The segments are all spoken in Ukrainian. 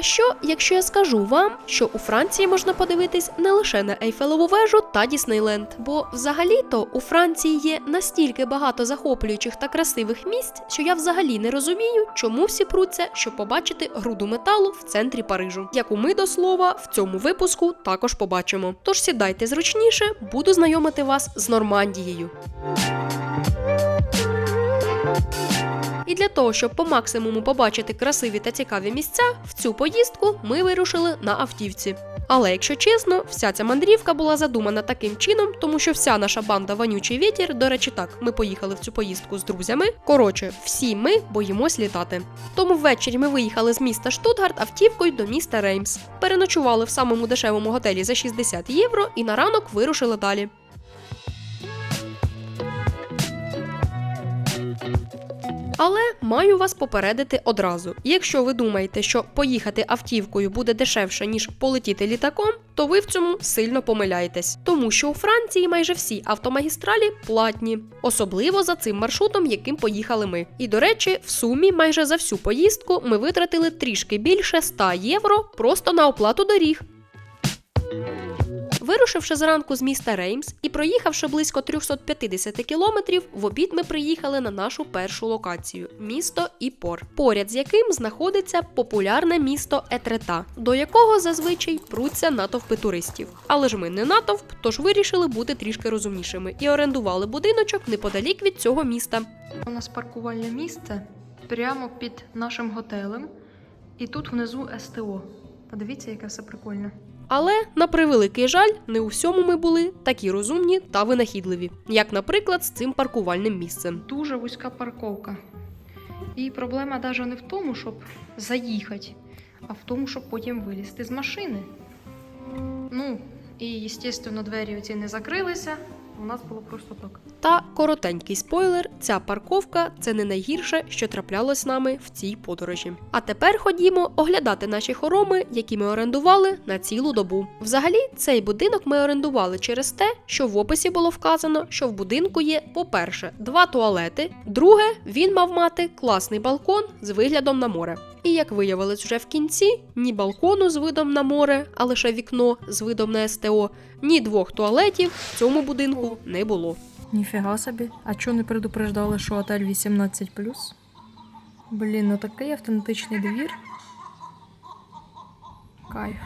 А що, якщо я скажу вам, що у Франції можна подивитись не лише на Ейфелеву вежу та Діснейленд? Бо взагалі-то у Франції є настільки багато захоплюючих та красивих місць, що я взагалі не розумію, чому всі пруться, щоб побачити груду металу в центрі Парижу, яку ми до слова в цьому випуску також побачимо. Тож сідайте зручніше, буду знайомити вас з Нормандією. І для того, щоб по максимуму побачити красиві та цікаві місця, в цю поїздку ми вирушили на автівці. Але якщо чесно, вся ця мандрівка була задумана таким чином, тому що вся наша банда вонючий вітер, до речі, так, ми поїхали в цю поїздку з друзями. Коротше, всі ми боїмось літати. Тому ввечері ми виїхали з міста Штутгарт автівкою до міста Реймс. Переночували в самому дешевому готелі за 60 євро і на ранок вирушили далі. Але маю вас попередити одразу: якщо ви думаєте, що поїхати автівкою буде дешевше, ніж полетіти літаком, то ви в цьому сильно помиляєтесь, тому що у Франції майже всі автомагістралі платні, особливо за цим маршрутом, яким поїхали ми. І до речі, в сумі майже за всю поїздку ми витратили трішки більше 100 євро просто на оплату доріг. Вирушивши зранку з міста Реймс і проїхавши близько 350 кілометрів, в обід ми приїхали на нашу першу локацію місто Іпор, поряд з яким знаходиться популярне місто Етрета, до якого зазвичай пруться натовпи туристів. Але ж ми не натовп, тож вирішили бути трішки розумнішими і орендували будиночок неподалік від цього міста. У нас паркувальне місце прямо під нашим готелем. І тут внизу СТО. Подивіться, яке все прикольне. Але на превеликий жаль, не у всьому ми були такі розумні та винахідливі, як, наприклад, з цим паркувальним місцем. Дуже вузька парковка. І проблема навіть не в тому, щоб заїхати, а в тому, щоб потім вилізти з машини. Ну, і, звісно, двері оці не закрилися. У нас було просто так. Та коротенький спойлер: ця парковка це не найгірше, що траплялось з нами в цій подорожі. А тепер ходімо оглядати наші хороми, які ми орендували на цілу добу. Взагалі, цей будинок ми орендували через те, що в описі було вказано, що в будинку є, по-перше, два туалети. Друге, він мав мати класний балкон з виглядом на море. І як виявилось вже в кінці, ні балкону з видом на море, а лише вікно з видом на СТО, ні двох туалетів в цьому будинку не було. Ніфіга собі. А чого не предупреждали, що отель 18 Блін, ну такий автентичний двір. Кайф.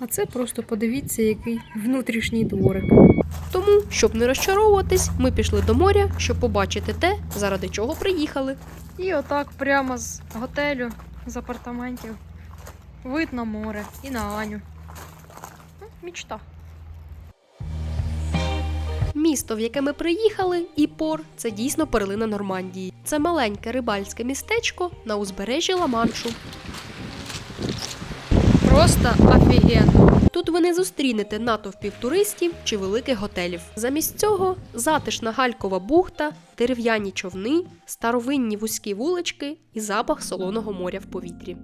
А це просто подивіться, який внутрішній дворик. Тому, щоб не розчаровуватись, ми пішли до моря, щоб побачити те, заради чого приїхали. І отак прямо з готелю, з апартаментів. Вид на море і на Аню. Ну, Мічта. Місто, в яке ми приїхали, Іпор, це дійсно перлина Нормандії. Це маленьке рибальське містечко на узбережжі Ла-Маншу. Просто офігенно. Ви не зустрінете натовпів туристів чи великих готелів. Замість цього затишна галькова бухта, дерев'яні човни, старовинні вузькі вулички і запах солоного моря в повітрі.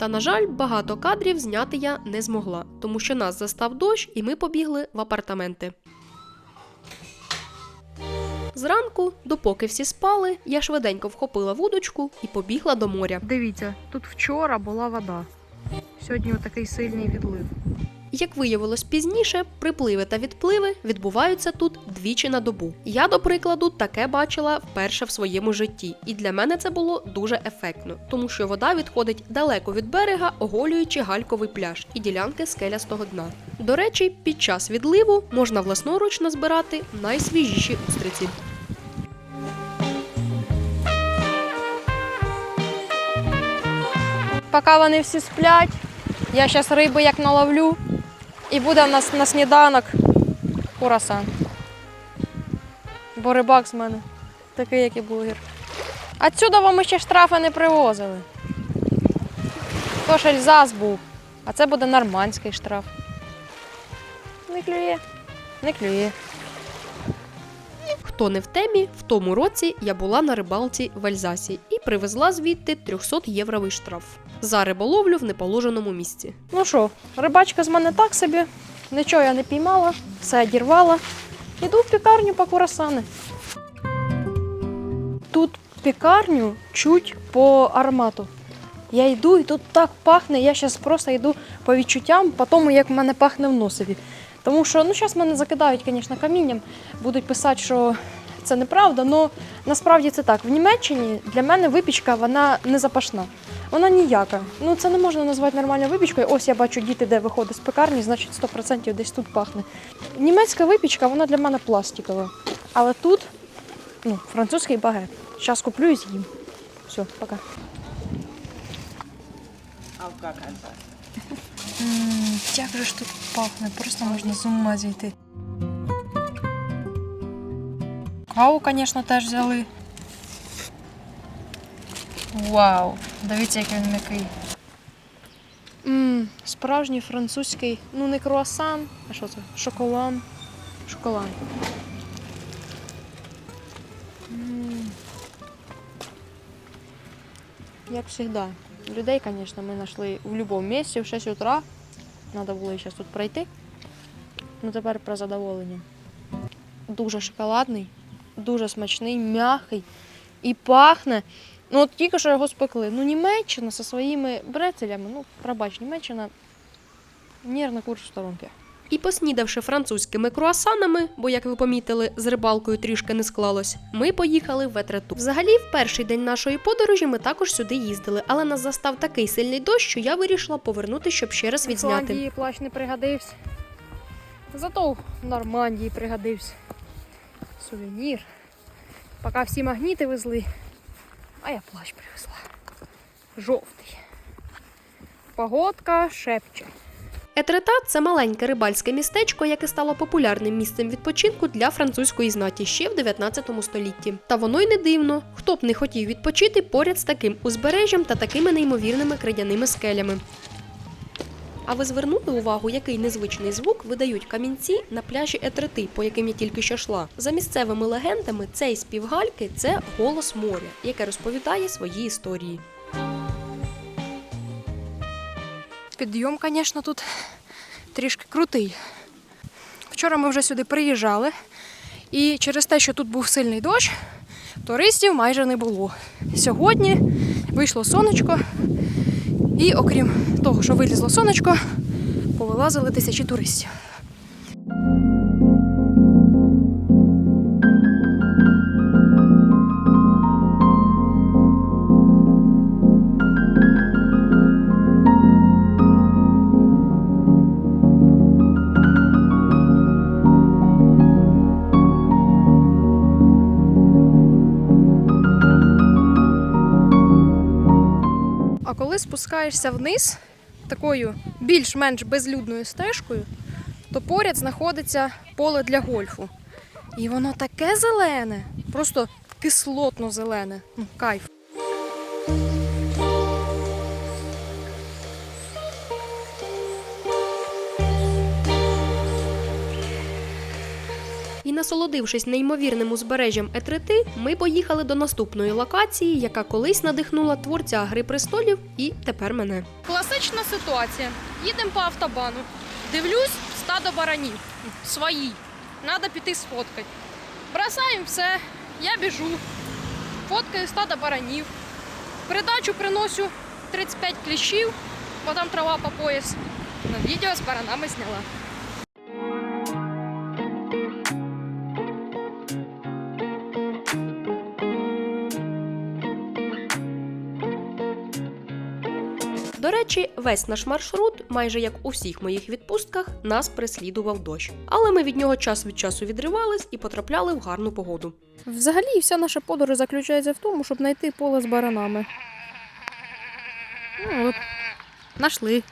Та, на жаль, багато кадрів зняти я не змогла, тому що нас застав дощ, і ми побігли в апартаменти. Зранку, допоки всі спали, я швиденько вхопила вудочку і побігла до моря. Дивіться, тут вчора була вода. Сьогодні отакий сильний відлив. Як виявилось пізніше, припливи та відпливи відбуваються тут двічі на добу. Я, до прикладу, таке бачила вперше в своєму житті, і для мене це було дуже ефектно, тому що вода відходить далеко від берега, оголюючи гальковий пляж і ділянки скелястого дна. До речі, під час відливу можна власноруч назбирати найсвіжіші устриці. Поки вони всі сплять, я зараз риби як наловлю, і буде в нас на сніданок курасан. Бо рибак з мене такий, як і бургер. Отсюда вам ще штрафи не привозили. Тож Ельзас був, а це буде нормандський штраф. Не клює, не клює. Хто не в темі, в тому році я була на рибалці в Альзасі і привезла звідти 300 євровий штраф за риболовлю в неположеному місці. Ну що, рибачка з мене так собі. Нічого я не піймала, все одірвала. Іду в пікарню по курасани. Тут пікарню чуть по аромату. Я йду і тут так пахне, я зараз просто йду по відчуттям, по тому, як в мене пахне в носові. Тому що ну, зараз мене закидають, звісно, камінням, будуть писати, що це неправда, але насправді це так. В Німеччині для мене випічка вона не запашна. Вона ніяка. Ну це не можна назвати нормальною випічкою. Ось я бачу діти, де виходить з пекарні, значить 100% десь тут пахне. Німецька випічка, вона для мене пластикова. Але тут ну, французький багет. Зараз куплю і з'їм. Все, пока. Auf gar Fall. Як же ж тут пахне, просто можна з ума зійти. Каву, звісно, теж взяли. Вау! Дивіться, який він м'який. Ммм, справжній французький, ну не круасан, а що це? Шоколан. Шоколад. М. Як завжди. Людей, звісно, ми знайшли в будь-якому місці в 6 утра. Треба було зараз тут пройти. Ну тепер про задоволення. Дуже шоколадний, дуже смачний, м'який і пахне. Ну от тільки що його спекли. Ну, Німеччина зі своїми брецелями, ну, пробач, Німеччина нервно курс в сторонки. І поснідавши французькими круасанами, бо, як ви помітили, з рибалкою трішки не склалось, ми поїхали в ветрету. Взагалі, в перший день нашої подорожі ми також сюди їздили, але нас застав такий сильний дощ, що я вирішила повернути, щоб ще раз відзняти. Ісландії плащ не пригодився. Зато в Нормандії пригодився. Сувенір. Поки всі магніти везли, а я плащ привезла. Жовтий. Погодка шепче. Етрета це маленьке рибальське містечко, яке стало популярним місцем відпочинку для французької знаті ще в 19 столітті. Та воно й не дивно, хто б не хотів відпочити поряд з таким узбережжям та такими неймовірними кридяними скелями. А ви звернули увагу, який незвичний звук видають камінці на пляжі Етрети, по яким я тільки що йшла? За місцевими легендами, цей спів гальки це голос моря, яке розповідає свої історії. Підйом, звісно, тут трішки крутий. Вчора ми вже сюди приїжджали, і через те, що тут був сильний дощ, туристів майже не було. Сьогодні вийшло сонечко, і окрім того, що вилізло сонечко, повилазили тисячі туристів. Спускаєшся вниз такою більш-менш безлюдною стежкою, то поряд знаходиться поле для гольфу. І воно таке зелене, просто кислотно зелене. Ну, кайф. Насолодившись неймовірним узбережжям Етрети, ми поїхали до наступної локації, яка колись надихнула творця Гри престолів і тепер мене. Класична ситуація. Їдемо по автобану. Дивлюсь, стадо баранів. Свої. Надо піти сфоткати. Бросаємо все, я біжу, фоткаю стадо баранів. Передачу приношу 35 кліщів, бо там трава по пояс. На відео з баранами зняла. Речі, весь наш маршрут, майже як у всіх моїх відпустках, нас переслідував дощ. Але ми від нього час від часу відривались і потрапляли в гарну погоду. Взагалі, вся наша подорож заключається в тому, щоб знайти поле з баранами. Ну, от, знайшли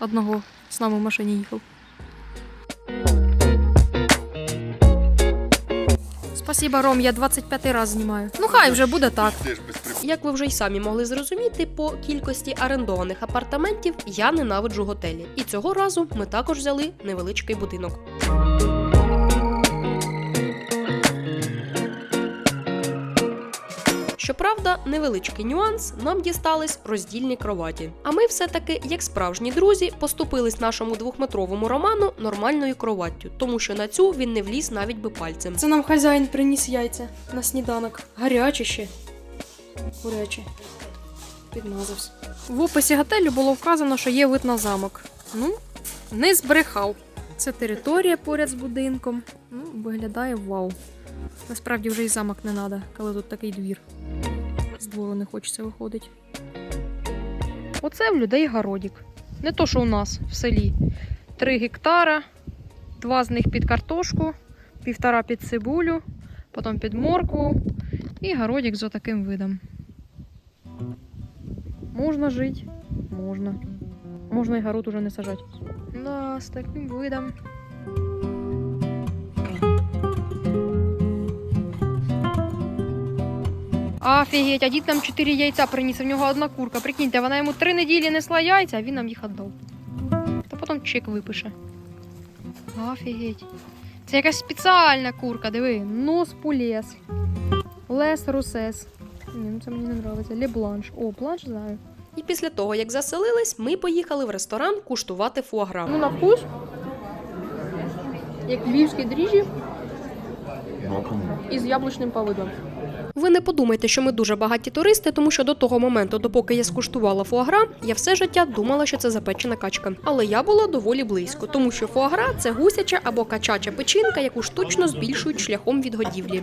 одного з нами в машині їхав. Спасибо, Ром, я 25 раз знімаю. Ну хай вже буде так. Як ви вже й самі могли зрозуміти, по кількості орендованих апартаментів я ненавиджу готелі. І цього разу ми також взяли невеличкий будинок. Щоправда, невеличкий нюанс нам дістались роздільні кроваті. А ми все-таки, як справжні друзі, поступились нашому двохметровому роману нормальною кроваттю, тому що на цю він не вліз навіть би пальцем. Це нам хазяїн приніс яйця на сніданок. Гарячі ще. Курячі. Підмазався. В описі готелю було вказано, що є вид на замок. Ну, не збрехав. Це територія поряд з будинком. Ну, виглядає вау. Насправді вже і замок не треба, коли тут такий двір. З двору не хочеться виходить. Оце в людей городік. Не то, що у нас в селі. Три гектара, два з них під картошку, півтора під цибулю, потім під моркву і городик з отаким видом. Можна жити, можна. Можна і город уже не сажати. Да, з таким видом. Офігеть, а дід нам чотири яйця приніс, в нього одна курка. Прикиньте, вона йому три неділі несла яйця, а він нам їх віддав. Та потім чек випише. Офігеть. Це якась спеціальна курка, диви. Нос пулес. Лес русес. Ні, ну це мені не подобається. Ле бланш. О, бланш знаю. І після того, як заселились, ми поїхали в ресторан куштувати фуагра. Ну, на вкус. Як львівські дріжджі із яблучним повидлом. Ви не подумайте, що ми дуже багаті туристи, тому що до того моменту, допоки я скуштувала фуагра, я все життя думала, що це запечена качка. Але я була доволі близько, тому що фуагра це гусяча або качача печінка, яку штучно збільшують шляхом відгодівлі.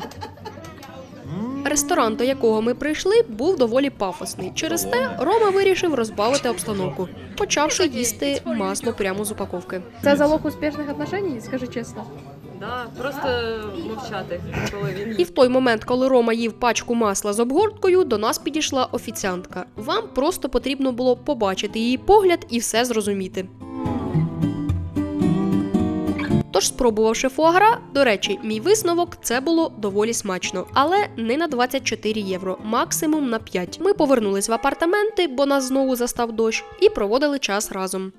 Ресторан, до якого ми прийшли, був доволі пафосний. Через те Рома вирішив розбавити обстановку, почавши їсти масло прямо з упаковки. Це залог успішних отношень, скажи чесно. Да, просто мовчати, коли він І в той момент, коли Рома їв пачку масла з обгорткою, до нас підійшла офіціантка. Вам просто потрібно було побачити її погляд і все зрозуміти. Тож, спробувавши фуагра, до речі, мій висновок це було доволі смачно, але не на 24 євро, максимум на 5. Ми повернулись в апартаменти, бо нас знову застав дощ, і проводили час разом.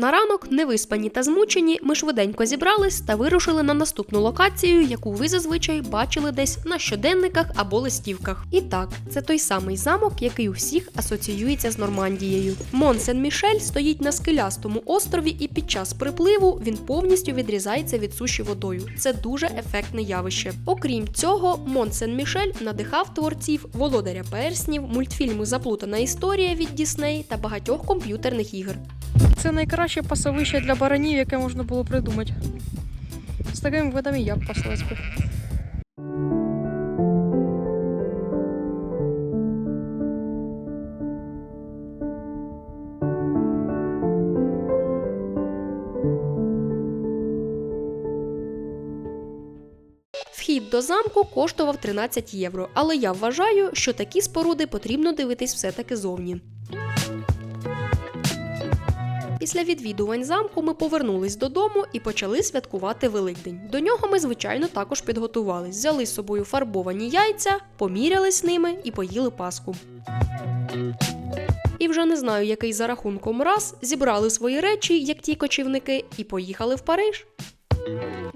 На ранок, невиспані та змучені, ми швиденько зібрались та вирушили на наступну локацію, яку ви зазвичай бачили десь на щоденниках або листівках. І так, це той самий замок, який у всіх асоціюється з Нормандією. Мон-Сен-Мішель стоїть на скелястому острові, і під час припливу він повністю відрізається від суші водою. Це дуже ефектне явище. Окрім цього, Мон-Сен-Мішель надихав творців володаря перснів, мультфільму Заплутана історія від Дісней та багатьох комп'ютерних ігор. Це найкраще пасовище для баранів, яке можна було придумати. З таким видом і я б паслась би. Вхід до замку коштував 13 євро, але я вважаю, що такі споруди потрібно дивитись все-таки зовні. Після відвідувань замку ми повернулись додому і почали святкувати Великдень. До нього ми, звичайно, також підготувались. Взяли з собою фарбовані яйця, помірялись ними і поїли паску. І вже не знаю, який за рахунком раз зібрали свої речі, як ті кочівники, і поїхали в Париж.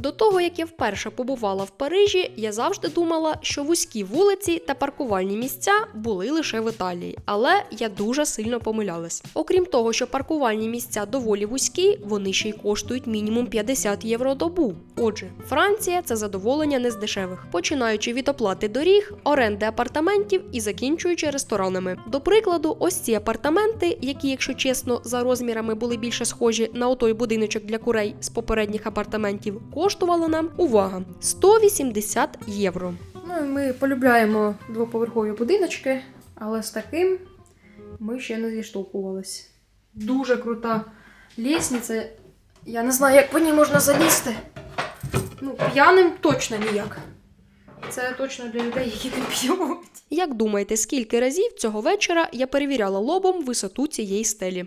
До того, як я вперше побувала в Парижі, я завжди думала, що вузькі вулиці та паркувальні місця були лише в Італії, але я дуже сильно помилялась. Окрім того, що паркувальні місця доволі вузькі, вони ще й коштують мінімум 50 євро добу. Отже, Франція це задоволення не з дешевих, починаючи від оплати доріг, оренди апартаментів і закінчуючи ресторанами. До прикладу, ось ці апартаменти, які, якщо чесно, за розмірами були більше схожі на отой будиночок для курей з попередніх апартаментів, коштували нам увага 180 євро. Ну, і ми полюбляємо двоповерхові будиночки, але з таким ми ще не зіштовхувались. Дуже крута лісниця. Я не знаю, як по ній можна залізти. Ну, п'яним точно ніяк. Це точно для людей, які не п'ють. Як думаєте, скільки разів цього вечора я перевіряла лобом висоту цієї стелі?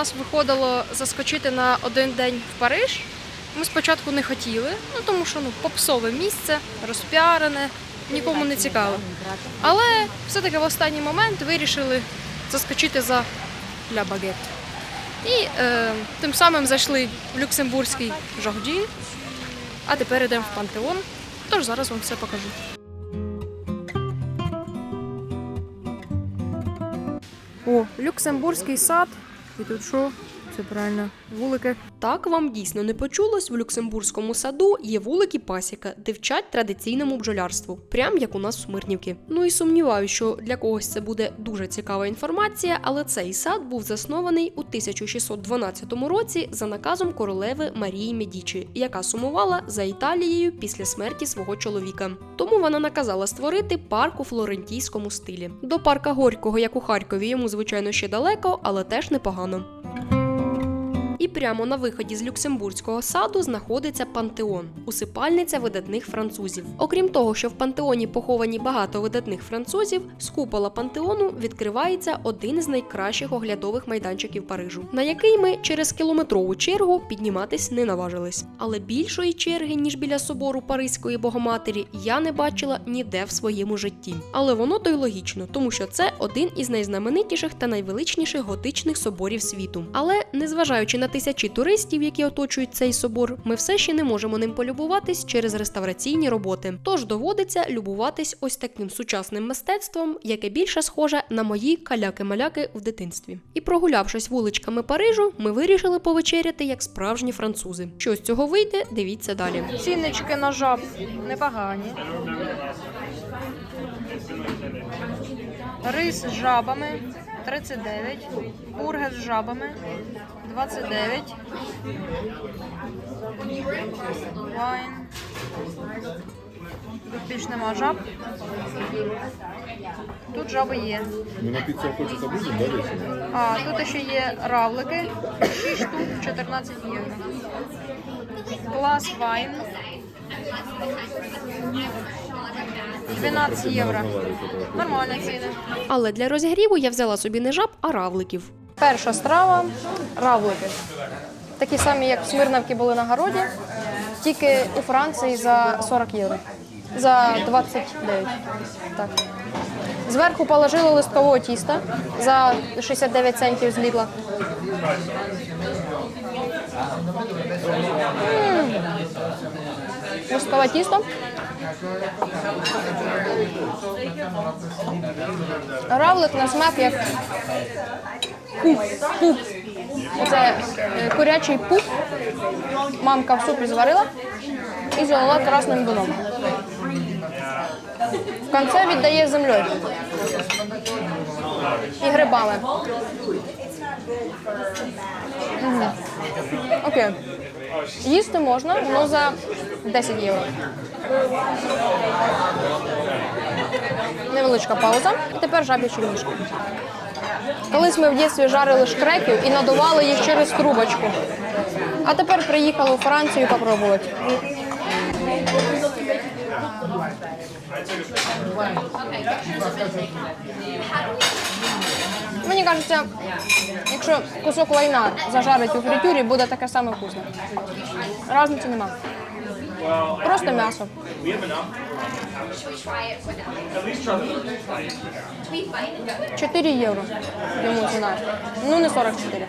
Нас виходило заскочити на один день в Париж. Ми спочатку не хотіли, ну тому що ну, попсове місце, розпіарене, нікому не цікаво. Але все-таки в останній момент вирішили заскочити за ля багет. І е, тим самим зайшли в Люксембурзький Жагді, а тепер йдемо в пантеон. Тож зараз вам все покажу. О, Люксембурзький сад. І тут що? Це правильно. Вулики. Так вам дійсно не почулось. В Люксембурзькому саду є вулики пасіка, де вчать традиційному бджолярству, прям як у нас в Смирнівці. Ну і сумніваюся, що для когось це буде дуже цікава інформація, але цей сад був заснований у 1612 році за наказом королеви Марії Медічі, яка сумувала за Італією після смерті свого чоловіка. Тому вона наказала створити парк у флорентійському стилі. До парка Горького, як у Харкові, йому звичайно ще далеко, але теж непогано. І прямо на виході з Люксембурзького саду знаходиться пантеон, усипальниця видатних французів. Окрім того, що в пантеоні поховані багато видатних французів, з купола пантеону відкривається один з найкращих оглядових майданчиків Парижу, на який ми через кілометрову чергу підніматись не наважились. Але більшої черги, ніж біля собору Паризької Богоматері, я не бачила ніде в своєму житті. Але воно то й логічно, тому що це один із найзнаменитіших та найвеличніших готичних соборів світу. Але незважаючи на тисячі туристів, які оточують цей собор, ми все ще не можемо ним полюбуватись через реставраційні роботи. Тож доводиться любуватись ось таким сучасним мистецтвом, яке більше схоже на мої каляки-маляки в дитинстві. І прогулявшись вуличками Парижу, ми вирішили повечеряти як справжні французи. Що з цього вийде, дивіться далі. Ціннички на жаб непогані. Рис з жабами 39, бургер з жабами 29. Вайн. Тут більш нема жаб. Тут жаби є. Мы напиться хочется будем, да, вечером? А, тут ще є равлики. 6 штук 14 євро. Клас вайн. 12 євро. Нормальні ціни. Але для розігріву я взяла собі не жаб, а равликів. Перша страва равлики. Такі самі, як в Смирнавці були на городі, тільки у Франції за 40 євро. За 29. Так. Зверху положили листкового тіста за 69 центів з Лідла. Листкове тісто. Равлик на смак як пуп. пуп. Це е, курячий пуп. Мамка в супі зварила і залила красним вином. В кінці віддає землею. І грибами. Мгм. Окей. Їсти можна, але за 10 євро. Невеличка пауза. І тепер жаб'ячі ніжки. Колись ми в дитинстві жарили шкреків і надували їх через трубочку. А тепер приїхали у Францію попробувати. Мені кажеться, якщо кусок лайна зажарить у фритюрі, буде таке саме вкусне. Разниці нема. Просто м'ясо. 4 євро йому ціна. Ну не 44.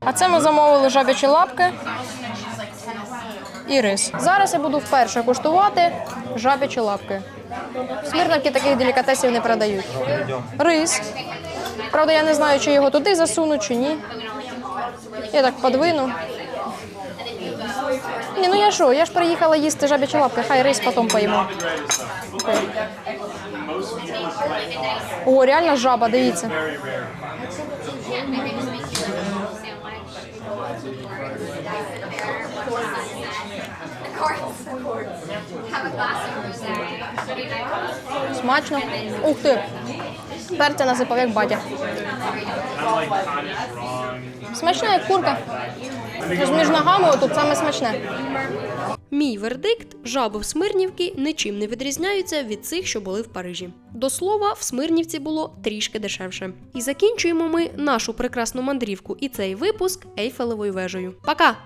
А це ми замовили жабячі лапки і рис. Зараз я буду вперше куштувати жабячі лапки. В таких делікатесів не продають. Рис. Правда, я не знаю, чи його туди засунуть, чи ні. Я так подвину. Ні, ну я що, я ж приїхала їсти жабячі лапки, хай рис потім поїмо. О, реально жаба, дивіться. Смачно. Ух ти. Перця насипав як батя. Смачна, як курка. З між ногами тут саме смачне. Мій вердикт: жаби в Смирнівці нічим не відрізняються від цих, що були в Парижі. До слова, в Смирнівці було трішки дешевше. І закінчуємо ми нашу прекрасну мандрівку і цей випуск Ейфелевою вежею. Пока!